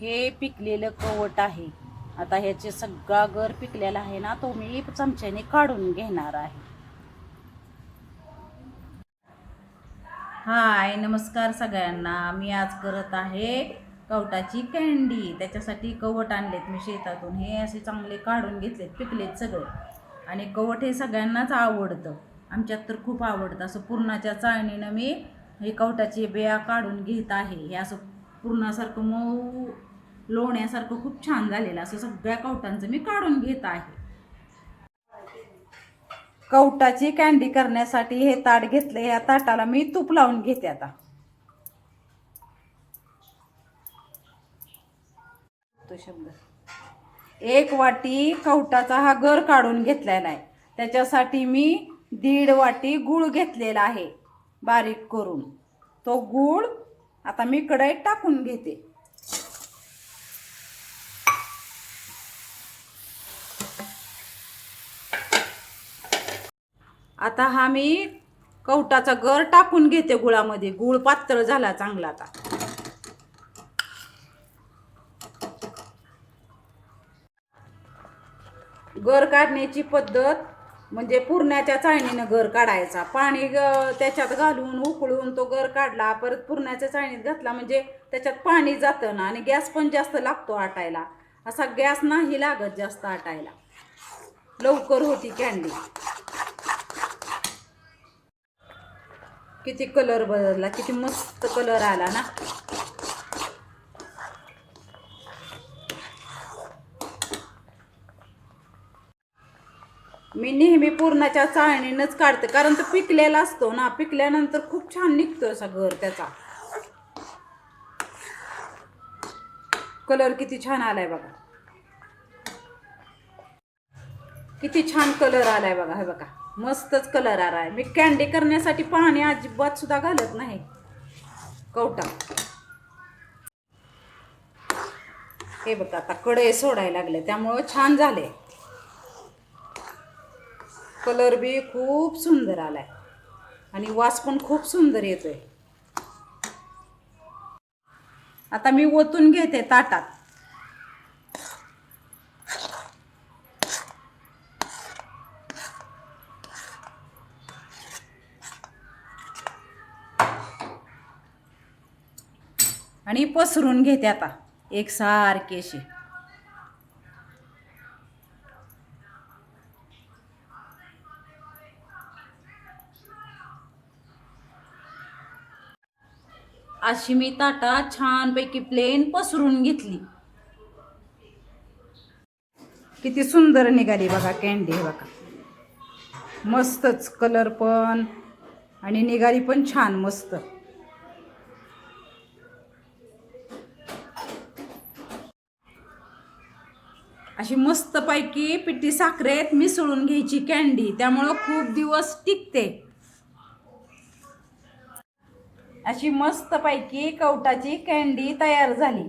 हे पिकलेलं कवट आहे. आता ह्याचे सगळा गर पिकलेला आहे ना तो मी चमच्याने काढून घेणार आहे. हाय नमस्कार सगळ्यांना. मी आज करत आहे कवटाची कँडी त्याच्यासाठी कवट आणलेत मी शेतातून. हे असे चांगले काढून घेतलेत पिकलेत सगळे. आणि कवट हे सगळ्यांनाच आवडतं. आमच्यात तर खूप आवडतं. असं पुरणाच्या चाळणीनं मी हे कवटाची बिया काढून घेत आहे. हे असं पुरणासारखं मऊ लोण्यासारखं खूप छान झालेलं असं सगळ्या कवटांचं मी काढून घेत आहे. कवटाची कॅन्डी करण्यासाठी हे ताट घेतलं. या ताटाला मी तूप लावून घेते आता. तो शब्द. एक वाटी कवटाचा हा गर काढून घेतलेला आहे. त्याच्यासाठी मी दीड वाटी गूळ घेतलेला आहे बारीक करून. तो गूळ आता मी कढईत टाकून घेते. आता हा मी कवटाचा गर टाकून घेते गुळामध्ये. गुळ पातळ झाला चांगला आता. गर काढण्याची पद्धत म्हणजे पुरण्याच्या चाळणीनं घर काढायचा. पाणी ग- त्याच्यात घालून उकळून तो घर काढला परत पुरण्याच्या चाळणीत घातला. म्हणजे त्याच्यात पाणी जातं ना आणि गॅस पण जास्त लागतो आटायला. असा गॅस नाही लागत जास्त आटायला. लवकर होती कॅन्डी किती कलर बदलला किती मस्त कलर आला ना. मी नेहमी पूर्णाच्या चाळणीनंच काढते कारण तो पिकलेला असतो ना पिकल्यानंतर खूप छान निघतो असा घर त्याचा. कलर किती छान आलाय बघा. किती छान कलर आलाय बघा हे बघा. मस्तच कलर आलाय. मी कॅन्डी करण्यासाठी पाणी अजिबात सुद्धा घालत नाही. कवटा. हे बघा आता कडे सोडायला लागले त्यामुळं छान झाले. कलर बी खूप सुंदर आलाय. आणि वास पण खूप सुंदर येतोय. आता मी ओतून घेते ताटात. आणि पसरून घेते आता एक सारखेशी अशी. अशी मी ताटा छानपैकी प्लेन पसरून घेतली. किती सुंदर निघाली बघा कॅन्डी बघा. मस्तच कलर पण आणि निघाली पण छान मस्त. अशी मस्तपैकी पिठी साखरेत मिसळून घ्यायची कॅन्डी त्यामुळं खूप दिवस टिकते. अशी मस्तपैकी कवटाची कँडी तयार झाली.